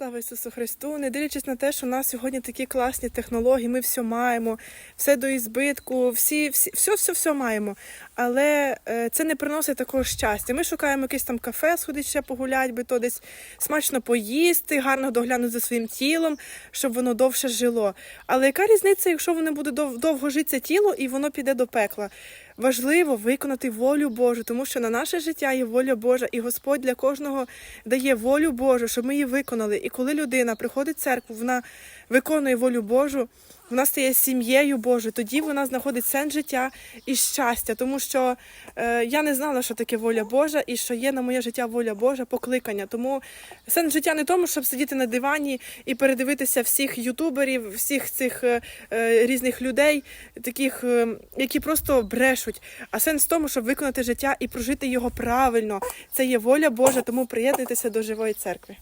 Слава Ісусу Христу! Не дивлячись на те, що у нас сьогодні такі класні технології, ми все маємо, все до ізбитку, всі, всі, все, все, все маємо. Але е, це не приносить такого щастя. Ми шукаємо якесь там кафе, сходити ще погуляти, би то десь смачно поїсти, гарно доглянути за своїм тілом, щоб воно довше жило. Але яка різниця, якщо воно буде дов- довго жити це тіло і воно піде до пекла? Важливо виконати волю Божу, тому що на наше життя є воля Божа, і Господь для кожного дає волю Божу, щоб ми її виконали. Коли людина приходить в церкву, вона виконує волю Божу, вона стає сім'єю Божою, тоді вона знаходить сенс життя і щастя, тому що е, я не знала, що таке воля Божа, і що є на моє життя воля Божа, покликання. Тому сенс життя не тому, щоб сидіти на дивані і передивитися всіх ютуберів, всіх цих е, е, різних людей, таких, е, які просто брешуть. А сенс в тому, щоб виконати життя і прожити його правильно. Це є воля Божа, тому приєднуйтеся до живої церкви.